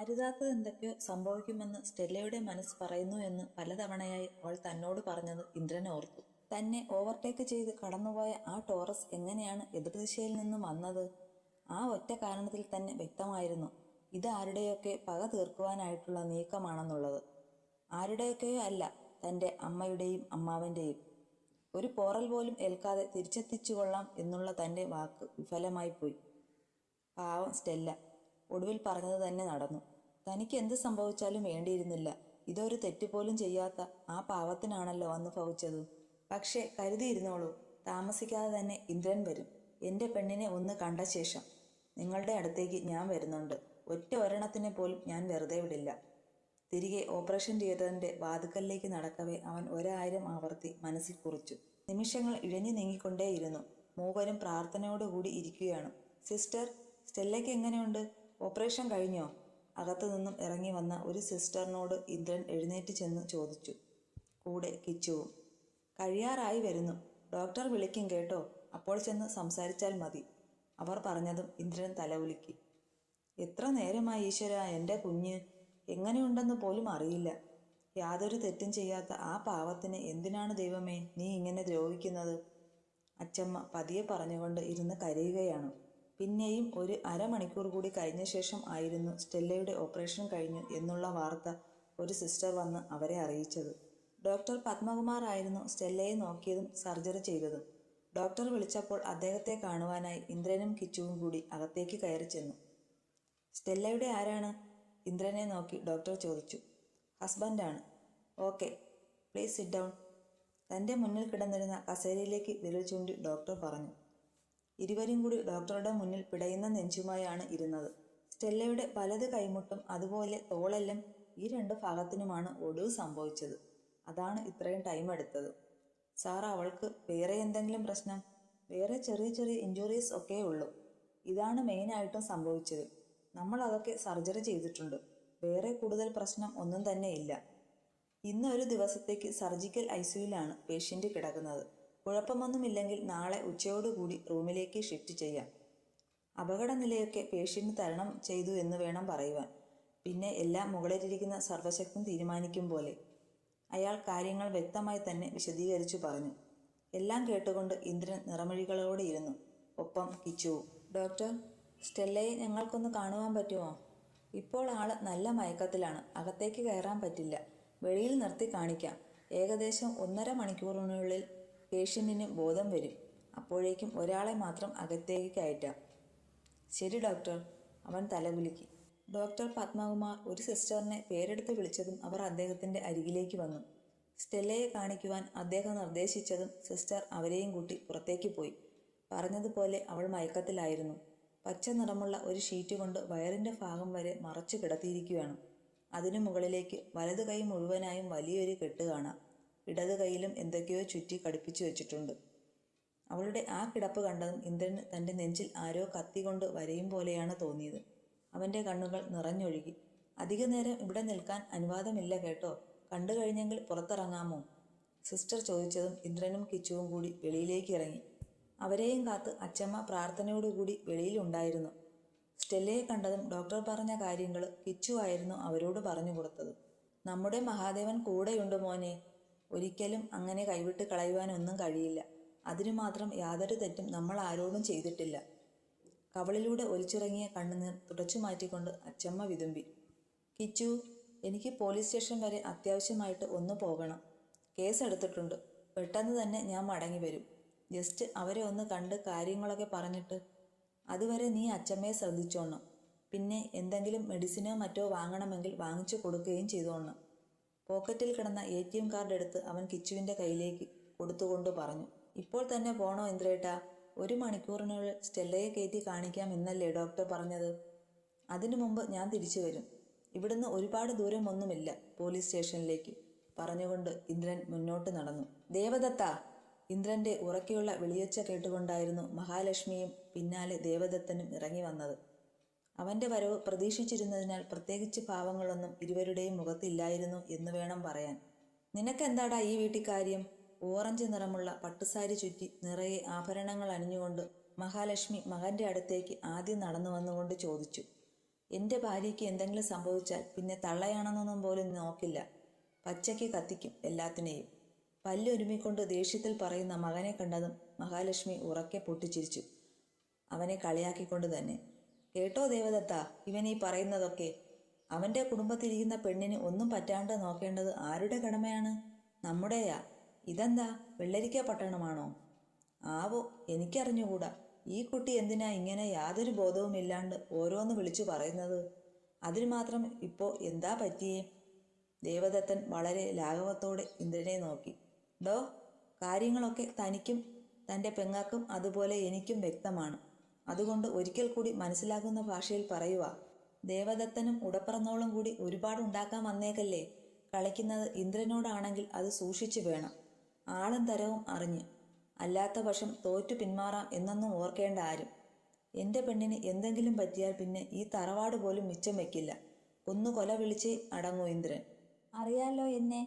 അരുതാത്തത് എന്തൊക്കെയോ സംഭവിക്കുമെന്ന് സ്റ്റെല്ലയുടെ മനസ്സ് പറയുന്നു എന്ന് പലതവണയായി അവൾ തന്നോട് പറഞ്ഞത് ഇന്ദ്രൻ ഓർത്തു. തന്നെ ഓവർടേക്ക് ചെയ്ത് കടന്നുപോയ ആ ടോറസ് എങ്ങനെയാണ് എതിർദിശയിൽ നിന്നും വന്നത്? ആ ഒറ്റ കാരണത്തിൽ തന്നെ വ്യക്തമായിരുന്നു. ഇത് ആരുടെയൊക്കെ പക തീർക്കുവാനായിട്ടുള്ള നീക്കമാണെന്നുള്ളത്. ആരുടെയൊക്കെയോ അല്ല തന്റെ അമ്മയുടെയും അമ്മാവന്റെയും ഒരു പോറൽ പോലും ഏൽക്കാതെ തിരിച്ചെത്തിച്ചു കൊള്ളാം എന്നുള്ള തന്റെ വാക്ക് വിഫലമായി പോയി പാവം സ്റ്റെല്ല ഒടുവിൽ പറഞ്ഞത് തന്നെ നടന്നു. തനിക്ക് എന്ത് സംഭവിച്ചാലും വേണ്ടിയിരുന്നില്ല. ഇതൊരു തെറ്റുപോലും ചെയ്യാത്ത ആ പാവത്തിനാണല്ലോ അന്ന് ഭവിച്ചത്. പക്ഷേ കരുതിയിരുന്നോളൂ താമസിക്കാതെ തന്നെ ഇന്ദ്രൻ വരും. എന്റെ പെണ്ണിനെ ഒന്ന് കണ്ട ശേഷം. നിങ്ങളുടെ അടുത്തേക്ക് ഞാൻ വരുന്നുണ്ട്. ഒറ്റ ഒരെണ്ണത്തിനെ പോലും ഞാൻ വെറുതെ വിടില്ല. തിരികെ ഓപ്പറേഷൻ തിയേറ്ററിന്റെ വാതുക്കലിലേക്ക് നടക്കവേ അവൻ ഒരായിരം ആവർത്തി മനസ്സിൽ കുറിച്ചു. നിമിഷങ്ങൾ ഇഴഞ്ഞു നീങ്ങിക്കൊണ്ടേയിരുന്നു. മൂവരും പ്രാർത്ഥനയോടുകൂടി ഇരിക്കുകയാണ്. സിസ്റ്റർ സ്റ്റെല്ലയ്ക്ക് എങ്ങനെയുണ്ട്? ഓപ്പറേഷൻ കഴിഞ്ഞോ? അകത്തു നിന്നും ഇറങ്ങി വന്ന ഒരു സിസ്റ്ററിനോട് ഇന്ദ്രൻ എഴുന്നേറ്റ് ചെന്ന് ചോദിച്ചു. കൂടെ കിച്ചുവും. കഴിയാറായി വരുന്നു. ഡോക്ടർ വിളിക്കും കേട്ടോ. അപ്പോൾ ചെന്ന് സംസാരിച്ചാൽ മതി. അവർ പറഞ്ഞതും ഇന്ദ്രൻ തലവുലുക്കി എത്ര നേരമായി ഈശ്വര എന്റെ കുഞ്ഞ്? എങ്ങനെയുണ്ടെന്ന് പോലും അറിയില്ല. യാതൊരു തെറ്റും ചെയ്യാത്ത ആ പാവത്തിന് എന്തിനാണ് ദൈവമേ നീ ഇങ്ങനെ ദ്രോഹിക്കുന്നത്? അച്ചമ്മ പതിയെ പറഞ്ഞുകൊണ്ട് ഇരുന്ന് കരയുകയാണ്. പിന്നെയും ഒരു അരമണിക്കൂർ കൂടി കഴിഞ്ഞ ശേഷം ആയിരുന്നു സ്റ്റെല്ലയുടെ ഓപ്പറേഷൻ കഴിഞ്ഞു എന്നുള്ള വാർത്ത ഒരു സിസ്റ്റർ വന്ന് അവരെ അറിയിച്ചത്. ഡോക്ടർ പത്മകുമാർ ആയിരുന്നു സ്റ്റെല്ലയെ നോക്കിയതും സർജറി ചെയ്തതും. ഡോക്ടർ വിളിച്ചപ്പോൾ അദ്ദേഹത്തെ കാണുവാനായി ഇന്ദ്രനും കിച്ചുവും കൂടി അകത്തേക്ക് കയറി ചെന്നു. സ്റ്റെല്ലയുടെ ആരാണ്? ഇന്ദ്രനെ നോക്കി ഡോക്ടർ ചോദിച്ചു. ഹസ്ബൻഡാണ്. Okay please sit down. തന്റെ മുന്നിൽ കിടന്നിരുന്ന കസേരയിലേക്ക് വിരൽ ചൂണ്ടി ഡോക്ടർ പറഞ്ഞു. ഇരുവരും കൂടി ഡോക്ടറുടെ മുന്നിൽ പിടയുന്ന നെഞ്ചുമായാണ് ഇരുന്നത്. സ്റ്റെല്ലയുടെ വലത് കൈമുട്ടും അതുപോലെ തോളെല്ലാം ഈ രണ്ട് ഭാഗത്തിനുമാണ് ഒടിവ് സംഭവിച്ചത്. അതാണ് ഇത്രയും ടൈം എടുത്തത്. സാർ അവൾക്ക് വേറെ എന്തെങ്കിലും പ്രശ്നം? വേറെ ചെറിയ ചെറിയ ഇഞ്ചുറീസ് ഒക്കെ ഉള്ളൂ. ഇതാണ് മെയിനായിട്ടും സംഭവിച്ചത്. നമ്മൾ അതൊക്കെ സർജറി ചെയ്തിട്ടുണ്ട്. വേറെ കൂടുതൽ പ്രശ്നം ഒന്നും തന്നെ ഇല്ല. ഇന്ന് ഒരു ദിവസത്തേക്ക് സർജിക്കൽ ഐ സിയുലാണ് പേഷ്യന്റ് കിടക്കുന്നത്. കുഴപ്പമൊന്നുമില്ലെങ്കിൽ നാളെ ഉച്ചയോടുകൂടി റൂമിലേക്ക് ഷിഫ്റ്റ് ചെയ്യാം. അപകടനിലയൊക്കെ പേഷ്യന്റ് തരണം ചെയ്തു എന്ന് വേണം പറയുവാൻ. പിന്നെ എല്ലാം മുകളിലിരിക്കുന്ന സർവശക്തൻ തീരുമാനിക്കും പോലെ. അയാൾ കാര്യങ്ങൾ വ്യക്തമായി തന്നെ വിശദീകരിച്ചു പറഞ്ഞു. എല്ലാം കേട്ടുകൊണ്ട് ഇന്ദ്രൻ നിറമൊഴികളോടെ ഇരുന്നു. ഒപ്പം കിച്ചുവും ഡോക്ടർ സ്റ്റെല്ലയെ ഞങ്ങൾക്കൊന്ന് കാണുവാൻ പറ്റുമോ? ഇപ്പോൾ ആൾ നല്ല മയക്കത്തിലാണ്. അകത്തേക്ക് കയറാൻ പറ്റില്ല. വെളിയിൽ നിർത്തി കാണിക്കാം. ഏകദേശം ഒന്നര മണിക്കൂറിനുള്ളിൽ പേഷ്യന്റിന് ബോധം വരും. അപ്പോഴേക്കും ഒരാളെ മാത്രം അകത്തേക്ക് കയറ്റാം. ശരി ഡോക്ടർ. അവൻ തലകുലുക്കി ഡോക്ടർ പത്മകുമാർ ഒരു സിസ്റ്ററിനെ പേരെടുത്ത് വിളിച്ചതും അവർ അദ്ദേഹത്തിന്റെ അരികിലേക്ക് വന്നു. സ്റ്റെല്ലയെ കാണിക്കുവാൻ അദ്ദേഹം നിർദ്ദേശിച്ചതും സിസ്റ്റർ അവരെയും കൂട്ടി പുറത്തേക്ക് പോയി. പറഞ്ഞതുപോലെ അവൾ മയക്കത്തിലായിരുന്നു. പച്ച നിറമുള്ള ഒരു ഷീറ്റ് കൊണ്ട് വയറിന്റെ ഭാഗം വരെ മറച്ചു കിടത്തിയിരിക്കുകയാണ്. അതിനു മുകളിലേക്ക് വലതു കൈ മുഴുവനായും വലിയൊരു കെട്ട് കാണാം. ഇടത് കൈയിലും എന്തൊക്കെയോ ചുറ്റി കടുപ്പിച്ചു വെച്ചിട്ടുണ്ട്. അവളുടെ ആ കിടപ്പ് കണ്ടതും ഇന്ദ്രൻ തന്റെ നെഞ്ചിൽ ആരോ കത്തി കൊണ്ട് വരയും പോലെയാണ് തോന്നിയത്. അവന്റെ കണ്ണുകൾ നിറഞ്ഞൊഴുകി. അധിക നേരം ഇവിടെ നിൽക്കാൻ അനുവാദമില്ല കേട്ടോ. കണ്ടു കഴിഞ്ഞെങ്കിൽ പുറത്തിറങ്ങാമോ? സിസ്റ്റർ ചോദിച്ചതും ഇന്ദ്രനും കിച്ചുവും കൂടി വെളിയിലേക്ക് ഇറങ്ങി. അവരെയും കാത്ത് അച്ചമ്മ പ്രാർത്ഥനയോടുകൂടി വെളിയിലുണ്ടായിരുന്നു. സ്റ്റെല്ലയെ കണ്ടതും ഡോക്ടർ പറഞ്ഞ കാര്യങ്ങൾ കിച്ചു ആയിരുന്നു അവരോട് പറഞ്ഞു കൊടുത്തത്. നമ്മുടെ മഹാദേവൻ കൂടെയുണ്ട് മോനെ. ഒരിക്കലും അങ്ങനെ കൈവിട്ട് കളയുവാനൊന്നും കഴിയില്ല. അതിനു മാത്രം യാതൊരു തെറ്റും നമ്മൾ ആരോടും ചെയ്തിട്ടില്ല. കവളിലൂടെ ഒലിച്ചിറങ്ങിയ കണ്ണുനീർ തുടച്ചു മാറ്റിക്കൊണ്ട് അച്ചമ്മ വിതുമ്പി. കിച്ചു എനിക്ക് പോലീസ് സ്റ്റേഷൻ വരെ അത്യാവശ്യമായിട്ട് ഒന്ന് പോകണം. കേസ് എടുത്തിട്ടുണ്ട് പെട്ടെന്ന് തന്നെ ഞാൻ മടങ്ങി വരും. ജസ്റ്റ് അവരെ ഒന്ന് കണ്ട് കാര്യങ്ങളൊക്കെ പറഞ്ഞിട്ട് അതുവരെ നീ അച്ചമ്മയെ ശ്രദ്ധിച്ചോണം. പിന്നെ എന്തെങ്കിലും മെഡിസിനോ മറ്റോ വാങ്ങണമെങ്കിൽ വാങ്ങിച്ചു കൊടുക്കുകയും ചെയ്തോണം. പോക്കറ്റിൽ കിടന്ന എ ടി എം കാർഡ് എടുത്ത് അവൻ കിച്ചുവിന്റെ കയ്യിലേക്ക് കൊടുത്തുകൊണ്ട് പറഞ്ഞു. ഇപ്പോൾ തന്നെ പോണോ ഇന്ദ്രേട്ട? ഒരു മണിക്കൂറിനുള്ളിൽ സ്റ്റെല്ലയെ കയറ്റി കാണിക്കാം എന്നല്ലേ ഡോക്ടർ പറഞ്ഞത്? അതിനു മുമ്പ് ഞാൻ തിരിച്ചു വരും. ഇവിടുന്ന് ഒരുപാട് ദൂരം ഒന്നുമില്ല പോലീസ് സ്റ്റേഷനിലേക്ക് പറഞ്ഞുകൊണ്ട് ഇന്ദ്രൻ മുന്നോട്ട് നടന്നു. ദേവദത്ത! ഇന്ദ്രന്റെ ഉറക്കെയുള്ള വിളിയൊച്ച കേട്ടുകൊണ്ടായിരുന്നു മഹാലക്ഷ്മിയും പിന്നാലെ ദേവദത്തനും ഇറങ്ങി വന്നത്. അവന്റെ വരവ് പ്രതീക്ഷിച്ചിരുന്നതിനാൽ പ്രത്യേകിച്ച് ഭാവങ്ങളൊന്നും ഇരുവരുടെയും മുഖത്തില്ലായിരുന്നു എന്ന് വേണം പറയാൻ. നിനക്കെന്താടാ ഈ വീട്ടിക്കാര്യം? ഓറഞ്ച് നിറമുള്ള പട്ടുസാരി ചുറ്റി നിറയെ ആഭരണങ്ങൾ അണിഞ്ഞുകൊണ്ട് മഹാലക്ഷ്മി മകന്റെ അടുത്തേക്ക് ആദ്യം നടന്നു വന്നുകൊണ്ട് ചോദിച്ചു. എന്റെ ഭാര്യയ്ക്ക് എന്തെങ്കിലും സംഭവിച്ചാൽ പിന്നെ തള്ളയാണെന്നൊന്നും പോലും നോക്കില്ല. പച്ചയ്ക്ക് കത്തിക്കും എല്ലാത്തിനെയും. പല്ലൊരുമിക്കൊണ്ട് ദേഷ്യത്തിൽ പറയുന്ന മകനെ കണ്ടതും മഹാലക്ഷ്മി ഉറക്കെ പൊട്ടിച്ചിരിച്ചു. അവനെ കളിയാക്കിക്കൊണ്ട് തന്നെ. കേട്ടോ ദേവദത്ത ഇവൻ ഈ പറയുന്നതൊക്കെ. അവന്റെ കുടുംബത്തിരിക്കുന്ന പെണ്ണിന് ഒന്നും പറ്റാണ്ട് നോക്കേണ്ടത് ആരുടെ കടമയാണ്? നമ്മുടെയാ. ഇതെന്താ വെള്ളരിക്ക പട്ടണമാണോ? ആവോ എനിക്കറിഞ്ഞുകൂടാ. ഈ കുട്ടി എന്തിനാ ഇങ്ങനെ യാതൊരു ബോധവുമില്ലാണ്ട് ഓരോന്ന് വിളിച്ചു പറയുന്നത്? അതിന് മാത്രം ഇപ്പോൾ എന്താ പറ്റിയേ? ദേവദത്തൻ വളരെ ലാഘവത്തോടെ ഇന്ദ്രനെ നോക്കി. ഡോ കാര്യങ്ങളൊക്കെ തനിക്കും തന്റെ പെങ്ങാക്കും അതുപോലെ എനിക്കും വ്യക്തമാണ്. അതുകൊണ്ട് ഒരിക്കൽ കൂടി മനസ്സിലാകുന്ന ഭാഷയിൽ പറയുക. ദേവദത്തനും ഉടപ്പറന്നോളും കൂടി ഒരുപാട് ഉണ്ടാക്കാൻ വന്നേക്കല്ലേ? കളിക്കുന്നത് ഇന്ദ്രനോടാണെങ്കിൽ അത് സൂക്ഷിച്ചു വേണം. ആളും തരവും അറിഞ്ഞ്. അല്ലാത്ത പക്ഷം തോറ്റു പിന്മാറാം എന്നൊന്നും ഓർക്കേണ്ട ആരും. എന്റെ പെണ്ണിന് എന്തെങ്കിലും പറ്റിയാൽ പിന്നെ ഈ തറവാട് പോലും മിച്ചം വെക്കില്ല. ഒന്ന് കൊല വിളിച്ചേ അടങ്ങൂ ഇന്ദ്രൻ. അറിയാലോ എന്നെ?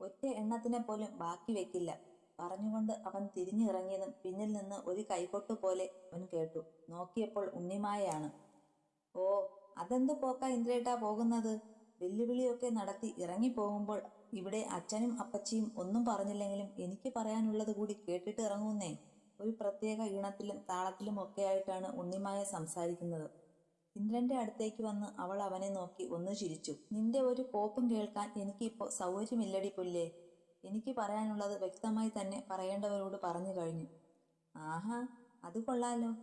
ഒറ്റ എണ്ണത്തിനെ പോലും ബാക്കി വെക്കില്ല. പറഞ്ഞുകൊണ്ട് അവൻ തിരിഞ്ഞിറങ്ങിയതും പിന്നിൽ നിന്ന് ഒരു കൈകൊട്ട് പോലെ അവൻ കേട്ടു. നോക്കിയപ്പോൾ ഉണ്ണിമായാണ് ഓ അതെന്ത് പോക്ക ഇന്ദ്രേട്ടാ പോകുന്നത്? വെല്ലുവിളിയൊക്കെ നടത്തി ഇറങ്ങിപ്പോകുമ്പോൾ ഇവിടെ അച്ഛനും അപ്പച്ചിയും ഒന്നും പറഞ്ഞില്ലെങ്കിലും എനിക്ക് പറയാനുള്ളത് കൂടി കേട്ടിട്ട് ഇറങ്ങുന്നേ. ഒരു പ്രത്യേക ഈണത്തിലും താളത്തിലും ഒക്കെ ആയിട്ടാണ് ഉണ്ണിമായ സംസാരിക്കുന്നത്. ഇന്ദ്രന്റെ അടുത്തേക്ക് വന്ന് അവൾ അവനെ നോക്കി ഒന്ന് ചിരിച്ചു. നിന്റെ ഒരു കോപ്പും കേൾക്കാൻ എനിക്കിപ്പോ സൗകര്യമില്ലടി പുല്ലേ? എനിക്ക് പറയാനുള്ളത് വ്യക്തമായി തന്നെ പറയേണ്ടവരോട് പറഞ്ഞു കഴിഞ്ഞു. ആഹാ അത് കൊള്ളാലോ.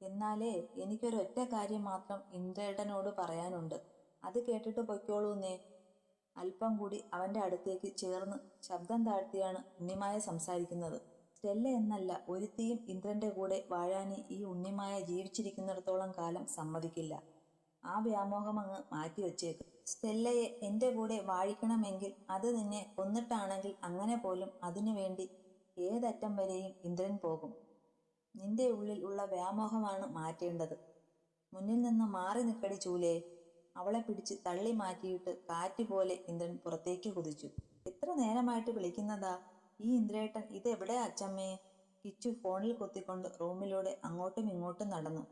എന്നാലേ എനിക്കൊരൊറ്റ കാര്യം മാത്രം ഇന്ദ്രേട്ടനോട് പറയാനുണ്ട്. അത് കേട്ടിട്ട് പൊയ്ക്കോളൂന്നേ അല്പം കൂടി അവന്റെ അടുത്തേക്ക് ചേർന്ന് ശബ്ദം താഴ്ത്തിയാണ് ഉണ്ണിമായ സംസാരിക്കുന്നത്. സ്റ്റെല്ല എന്നല്ല ഒരുത്തിയും ഇന്ദ്രന്റെ കൂടെ വാഴാനി ഈ ഉണ്ണിമായ ജീവിച്ചിരിക്കുന്നിടത്തോളം കാലം സമ്മതിക്കില്ല. ആ വ്യാമോഹം അങ്ങ് മാറ്റിവെച്ചേക്ക്. സ്റ്റെല്ലയെ എന്റെ കൂടെ വാഴിക്കണമെങ്കിൽ അത് നിന്നെ കൊന്നിട്ടാണെങ്കിൽ അങ്ങനെ പോലും അതിനു വേണ്ടി ഏതറ്റം വരെയും ഇന്ദ്രൻ പോകും. നിന്റെ ഉള്ളിൽ ഉള്ള വ്യാമോഹമാണ് മാറ്റേണ്ടത്. മുന്നിൽ നിന്ന് മാറി നിൽക്കടി ചൂലേ. അവളെ പിടിച്ച് തള്ളി മാറ്റിയിട്ട് കാറ്റ് പോലെ ഇന്ദ്രൻ പുറത്തേക്ക് കുതിച്ചു. എത്ര നേരമായിട്ട് വിളിക്കുന്നതാ? ഈ ഇന്ദ്രേട്ടൻ ഇതെവിടെ അച്ചമ്മേ? കിച്ചു ഫോണിൽ കൊത്തിക്കൊണ്ട് റൂമിലൂടെ അങ്ങോട്ടും ഇങ്ങോട്ടും നടന്നു.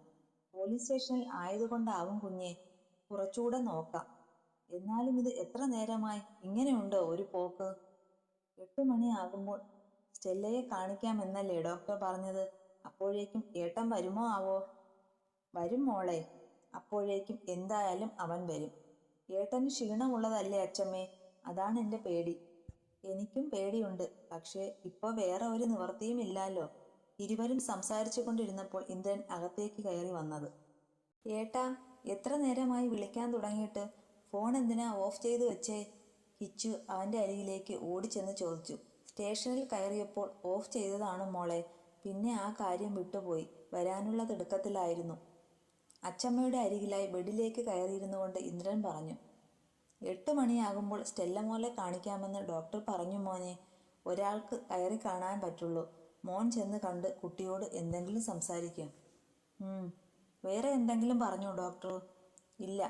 പോലീസ് സ്റ്റേഷനിൽ ആയതുകൊണ്ടാവും കുഞ്ഞെ. കുറച്ചുകൂടെ നോക്കാം. എന്നാലും ഇത് എത്ര നേരമായി ഇങ്ങനെയുണ്ടോ ഒരു പോക്ക്? എട്ട് മണിയാകുമ്പോൾ സ്റ്റെല്ലയെ കാണിക്കാമെന്നല്ലേ ഡോക്ടർ പറഞ്ഞത്? അപ്പോഴേക്കും ഏട്ടൻ വരുമോ ആവോ? വരും മോളെ. അപ്പോഴേക്കും എന്തായാലും അവൻ വരും. ഏട്ടന് ക്ഷീണമുള്ളതല്ലേ അച്ചമ്മേ? അതാണ് എന്റെ പേടി. എനിക്കും പേടിയുണ്ട്. പക്ഷേ ഇപ്പൊ വേറെ ഒരു നിവർത്തിയും ഇല്ലാലോ? ഇരുവരും സംസാരിച്ചു കൊണ്ടിരുന്നപ്പോൾ ഇന്ദ്രൻ അകത്തേക്ക് കയറി വന്നത്. ഏട്ടാ എത്ര നേരമായി വിളിക്കാൻ തുടങ്ങിയിട്ട്? ഫോൺ എന്തിനാ ഓഫ് ചെയ്തു വെച്ചേ? കിച്ചു അവന്റെ അരികിലേക്ക് ഓടിച്ചെന്ന് ചോദിച്ചു. സ്റ്റേഷനിൽ കയറിയപ്പോൾ ഓഫ് ചെയ്തതാണ് മോളെ. പിന്നെ ആ കാര്യം വിട്ടുപോയി. വരാനുള്ള തിടുക്കത്തിലായിരുന്നു. അച്ചമ്മയുടെ അരികിലായി ബെഡിലേക്ക് കയറിയിരുന്നു കൊണ്ട് ഇന്ദ്രൻ പറഞ്ഞു എട്ട് മണിയാകുമ്പോൾ സ്റ്റെല്ല മോളെ കാണിക്കാമെന്ന് ഡോക്ടർ പറഞ്ഞു മോനെ. ഒരാൾക്ക് കയറി കാണാൻ പറ്റുള്ളൂ. മോൻ ചെന്ന് കണ്ട് കുട്ടിയോട് എന്തെങ്കിലും സംസാരിക്കും. വേറെ എന്തെങ്കിലും പറഞ്ഞോ ഡോക്ടർ? ഇല്ല.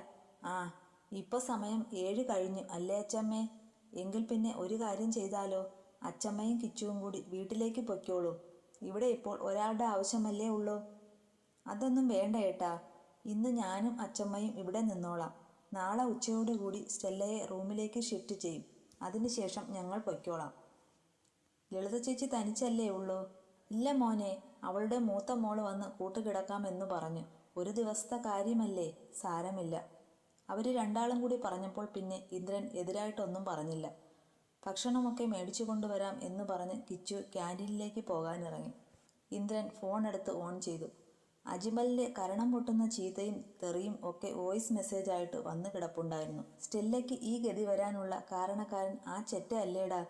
ആ ഇപ്പൊ സമയം ഏഴ് കഴിഞ്ഞു അല്ലേ അച്ചമ്മേ? എങ്കിൽ പിന്നെ ഒരു കാര്യം ചെയ്താലോ? അച്ചമ്മയും കിച്ചുവും കൂടി വീട്ടിലേക്ക് പൊയ്ക്കോളൂ. ഇവിടെ ഇപ്പോൾ ഒരാളുടെ ആവശ്യമല്ലേ ഉള്ളൂ? അതൊന്നും വേണ്ട ഏട്ടാ. ഇന്ന് ഞാനും അച്ചമ്മയും ഇവിടെ നിന്നോളാം. നാളെ ഉച്ചയോടുകൂടി സ്റ്റെല്ലയെ റൂമിലേക്ക് ഷിഫ്റ്റ് ചെയ്യും. അതിനുശേഷം ഞങ്ങൾ പൊയ്ക്കോളാം. ലളിത ചേച്ചി തനിച്ചല്ലേ ഉള്ളൂ? ഇല്ല മോനെ. അവളുടെ മൂത്ത മോൾ വന്ന് കൂട്ടുകിടക്കാമെന്ന് പറഞ്ഞു. ഒരു ദിവസത്തെ കാര്യമല്ലേ? സാരമില്ല. അവർ രണ്ടാളും കൂടി പറഞ്ഞപ്പോൾ പിന്നെ ഇന്ദ്രൻ എതിരായിട്ടൊന്നും പറഞ്ഞില്ല. ഭക്ഷണമൊക്കെ മേടിച്ചു കൊണ്ടുവരാം എന്ന് പറഞ്ഞ് കിച്ചു ക്യാന്റീനിലേക്ക് പോകാനിറങ്ങി. ഇന്ദ്രൻ ഫോൺ എടുത്ത് ഓൺ ചെയ്തു. അജിമലിന്റെ കരണം പൊട്ടുന്ന ചീത്തയും തെറിയും ഒക്കെ വോയിസ് മെസ്സേജായിട്ട് വന്നു കിടപ്പുണ്ടായിരുന്നു. സ്റ്റെല്ലയ്ക്ക് ഈ ഗതി വരാനുള്ള കാരണക്കാരൻ ആ ചെറ്റ അല്ലേടാ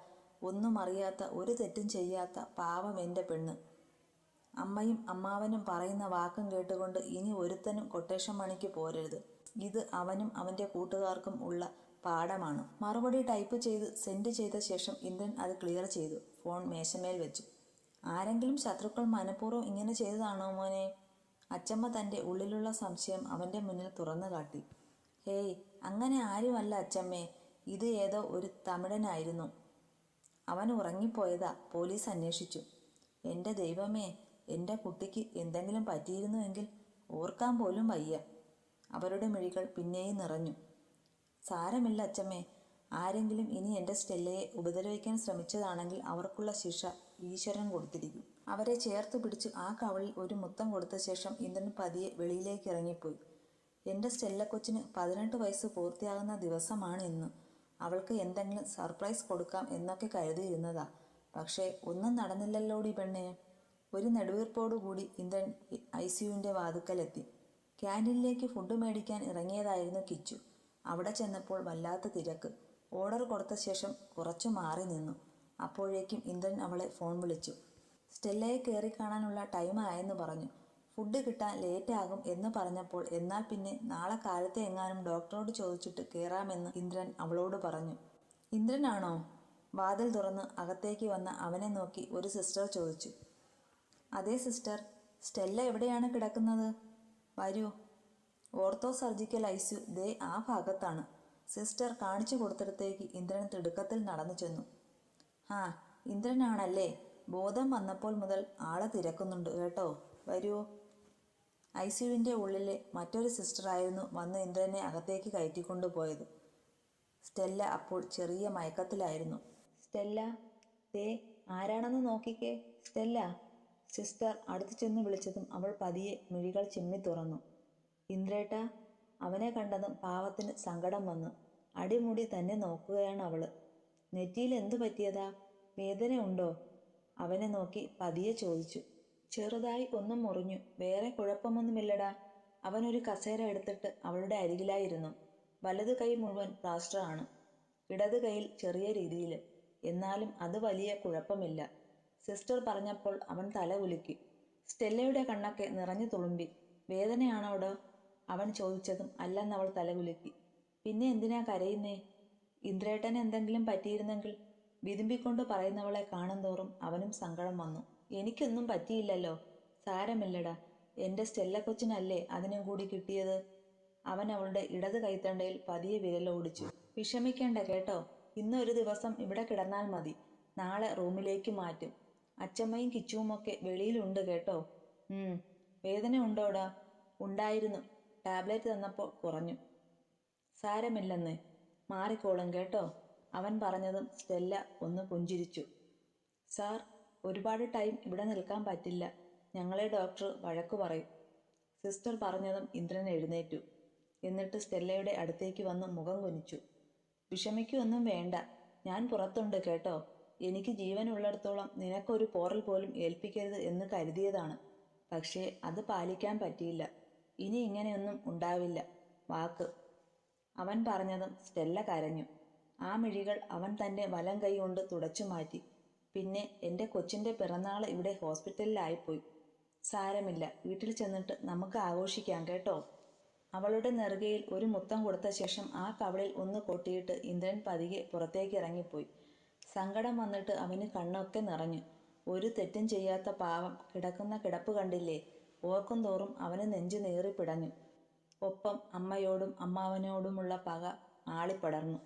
ഒന്നും അറിയാത്ത ഒരു തെറ്റും ചെയ്യാത്ത പാവം എന്റെ പെണ്ണ്. അമ്മയും അമ്മാവനും പറയുന്ന വാക്കും കേട്ടുകൊണ്ട് ഇനി ഒരുത്തനും കൊട്ടേഷൻ മണിക്ക് പോരരുത്. ഇത് അവനും അവന്റെ കൂട്ടുകാർക്കും ഉള്ള പാഠമാണ്. മറുപടി ടൈപ്പ് ചെയ്ത് സെൻഡ് ചെയ്ത ശേഷം ഇന്ദ്രൻ അത് ക്ലിയർ ചെയ്തു. ഫോൺ മേശമേൽ വെച്ചു. ആരെങ്കിലും ശത്രുക്കൾ മനഃപൂർവം ഇങ്ങനെ ചെയ്തതാണോ മോനെ? അച്ചമ്മ തന്റെ ഉള്ളിലുള്ള സംശയം അവന്റെ മുന്നിൽ തുറന്നു കാട്ടി. ഹേയ് അങ്ങനെ ആരുമല്ല അച്ചമ്മേ. ഇത് ഏതോ ഒരു തമിഴനായിരുന്നു. അവൻ ഉറങ്ങിപ്പോയതാ പോലീസ് അന്വേഷിച്ചു. എന്റെ ദൈവമേ എന്റെ കുട്ടിക്ക് എന്തെങ്കിലും പറ്റിയിരുന്നുവെങ്കിൽ ഓർക്കാൻ പോലും വയ്യ. അവരുടെ മിഴികൾ പിന്നെയും നിറഞ്ഞു. സാരമില്ല അച്ചമ്മേ ആരെങ്കിലും ഇനി എന്റെ സ്റ്റെല്ലയെ ഉപദ്രവിക്കാൻ ശ്രമിച്ചതാണെങ്കിൽ അവർക്കുള്ള ശിക്ഷ ഈശ്വരൻ കൊടുത്തിരിക്കും. അവരെ ചേർത്ത് പിടിച്ച് ആ കവളിൽ ഒരു മുത്തം കൊടുത്ത ശേഷം ഇന്ദ്രൻ പതിയെ വെളിയിലേക്ക് ഇറങ്ങിപ്പോയി. എന്റെ സ്റ്റെല്ല കൊച്ചിന് പതിനെട്ട് വയസ്സ് പൂർത്തിയാകുന്ന ദിവസമാണ് ഇന്ന്. അവൾക്ക് എന്തെങ്കിലും സർപ്രൈസ് കൊടുക്കാം എന്നൊക്കെ കരുതിയിരുന്നതാ. പക്ഷേ ഒന്നും നടന്നില്ലല്ലോടി പെണ്ണേ. ഒരു നെടുവീർപ്പോടുകൂടി ഇന്ദ്രൻ ഐ സിയുവിന്റെ വാതുക്കലെത്തി. ക്യാന്റീനിലേക്ക് ഫുഡ് മേടിക്കാൻ ഇറങ്ങിയതായിരുന്നു കിച്ചു. അവിടെ ചെന്നപ്പോൾ വല്ലാത്ത തിരക്ക്. ഓർഡർ കൊടുത്ത ശേഷം കുറച്ചു മാറി നിന്നു. അപ്പോഴേക്കും ഇന്ദ്രൻ അവളെ ഫോൺ വിളിച്ചു. സ്റ്റെല്ലയെ കയറി കാണാനുള്ള ടൈം ആയെന്ന് പറഞ്ഞു. ഫുഡ് കിട്ടാൻ ലേറ്റ് ആകും എന്ന് പറഞ്ഞപ്പോൾ എന്നാൽ പിന്നെ നാളെ കാലത്തെ എങ്ങാനും ഡോക്ടറോട് ചോദിച്ചിട്ട് കയറാമെന്ന് ഇന്ദ്രൻ അവളോട് പറഞ്ഞു. ഇന്ദ്രനാണോ വാതിൽ തുറന്ന് അകത്തേക്ക് വന്ന അവനെ നോക്കി ഒരു സിസ്റ്റർ ചോദിച്ചു. അതേ സിസ്റ്റർ സ്റ്റെല്ല എവിടെയാണ് കിടക്കുന്നത്? വരൂ. ഓർത്തോ സർജിക്കൽ ഐസ്യു ദേ ആ ഭാഗത്താണ്. സിസ്റ്റർ കാണിച്ചു കൊടുത്തിടത്തേക്ക് ഇന്ദ്രൻ തിടുക്കത്തിൽ നടന്നു ചെന്നു. ആ ഇന്ദ്രനാണല്ലേ? ബോധം വന്നപ്പോൾ മുതൽ ആളെ തിരക്കുന്നുണ്ട് കേട്ടോ. വരൂ. ഐ സിയുവിന്റെ ഉള്ളിലെ മറ്റൊരു സിസ്റ്ററായിരുന്നു വന്ന് ഇന്ദ്രനെ അകത്തേക്ക് കയറ്റിക്കൊണ്ടുപോയത്. സ്റ്റെല്ല അപ്പോൾ ചെറിയ മയക്കത്തിലായിരുന്നു. സ്റ്റെല്ല ദേ ആരാണെന്ന് നോക്കിക്കേ. സ്റ്റെല്ല സിസ്റ്റർ അടുത്തു ചെന്ന് വിളിച്ചതും അവൾ പതിയെ മിഴികൾ ചിമ്മി തുറന്നു. ഇന്ദ്രേട്ട അവനെ കണ്ടതും പാവത്തിന് സങ്കടം വന്നു. അടിമുടി തന്നെ നോക്കുകയാണ് അവൾ. നെറ്റിയിൽ എന്തു പറ്റിയതാ? വേദന ഉണ്ടോ? അവനെ നോക്കി പതിയെ ചോദിച്ചു. ചെറുതായി ഒന്ന് മുറിഞ്ഞു. വേറെ കുഴപ്പമൊന്നുമില്ലടാ. അവനൊരു കസേര എടുത്തിട്ട് അവളുടെ അരികിലായിരുന്നു. വലതു കൈ മുഴുവൻ പ്ലാസ്റ്റർ ആണ് ഇടത് കൈയിൽ ചെറിയ രീതിയിൽ എന്നാലും അത് വലിയ കുഴപ്പമില്ല. സിസ്റ്റർ പറഞ്ഞപ്പോൾ അവൻ തല കുലുക്കി. സ്റ്റെല്ലയുടെ കണ്ണൊക്കെ നിറഞ്ഞു തുളുമ്പി. വേദനയാണോടോ? അവൻ ചോദിച്ചതും അല്ലെന്ന് അല്ലെന്നവൾ തലകുലുക്കി പിന്നെ എന്തിനാ കരയുന്നേ? ഇന്ദ്രേട്ടന് എന്തെങ്കിലും പറ്റിയിരുന്നെങ്കിൽ വിതുമ്പിക്കൊണ്ട് പറയുന്നവളെ കാണുന്തോറും അവനും സങ്കടം വന്നു. എനിക്കൊന്നും പറ്റിയില്ലല്ലോ. സാരമില്ലടാ. എന്റെ സ്റ്റെല്ല കൊച്ചിനല്ലേ അതിനും കൂടി കിട്ടിയത്? അവൻ അവളുടെ ഇടത് കൈത്തണ്ടയിൽ പതിയെ വിരലോടിച്ചു വിഷമിക്കേണ്ട കേട്ടോ. ഇന്നൊരു ദിവസം ഇവിടെ കിടന്നാൽ മതി. നാളെ റൂമിലേക്ക് മാറ്റും. അച്ചമ്മയും കിച്ചുവുമൊക്കെ വെളിയിലുണ്ട് കേട്ടോ. ഉം വേദന ഉണ്ടോടാ? ഉണ്ടായിരുന്നു. ടാബ്ലറ്റ് തന്നപ്പോൾ കുറഞ്ഞു. സാരമില്ലെന്ന്. മാറിക്കോളും കേട്ടോ. അവൻ പറഞ്ഞതും സ്റ്റെല്ല ഒന്ന് പുഞ്ചിരിച്ചു. സാർ ഒരുപാട് ടൈം ഇവിടെ നിൽക്കാൻ പറ്റില്ല. ഞങ്ങളെ ഡോക്ടർ വഴക്കു പറയും. സിസ്റ്റർ പറഞ്ഞതും ഇന്ദ്രൻ എഴുന്നേറ്റു. എന്നിട്ട് സ്റ്റെല്ലയുടെ അടുത്തേക്ക് വന്ന് മുഖം കുനിച്ചു. വിഷമിക്കൊന്നും വേണ്ട. ഞാൻ പുറത്തുണ്ട് കേട്ടോ. എനിക്ക് ജീവനുള്ളിടത്തോളം നിനക്കൊരു പോറൽ പോലും ഏൽപ്പിക്കരുത് എന്ന് കരുതിയതാണ്. പക്ഷേ അത് പാലിക്കാൻ പറ്റിയില്ല. ഇനി ഇങ്ങനെയൊന്നും ഉണ്ടാവില്ല. വാക്ക്. അവൻ പറഞ്ഞതും സ്റ്റെല്ല കരഞ്ഞു. ആ മിഴികൾ അവൻ തന്റെ വലം കൈ കൊണ്ട് തുടച്ചു മാറ്റി. പിന്നെ എന്റെ കൊച്ചിന്റെ പിറന്നാൾ ഇവിടെ ഹോസ്പിറ്റലിലായിപ്പോയി. സാരമില്ല. വീട്ടിൽ ചെന്നിട്ട് നമുക്ക് ആഘോഷിക്കാം കേട്ടോ. അവളുടെ നെറുകയിൽ ഒരു മുത്തം കൊടുത്ത ശേഷം ആ കവളിൽ ഒന്ന് കൊട്ടിയിട്ട് ഇന്ദ്രൻ പതിയെ പുറത്തേക്ക് ഇറങ്ങിപ്പോയി. സങ്കടം വന്നിട്ട് അവന് കണ്ണൊക്കെ നിറഞ്ഞു. ഒരു തെറ്റും ചെയ്യാത്ത പാവം കിടക്കുന്ന കിടപ്പ് കണ്ടില്ലേ? ഓർക്കും തോറും അവന് നെഞ്ചു നീറിപ്പിടഞ്ഞു. ഒപ്പം അമ്മയോടും അമ്മാവനോടുമുള്ള പക ആളിപ്പടർന്നു.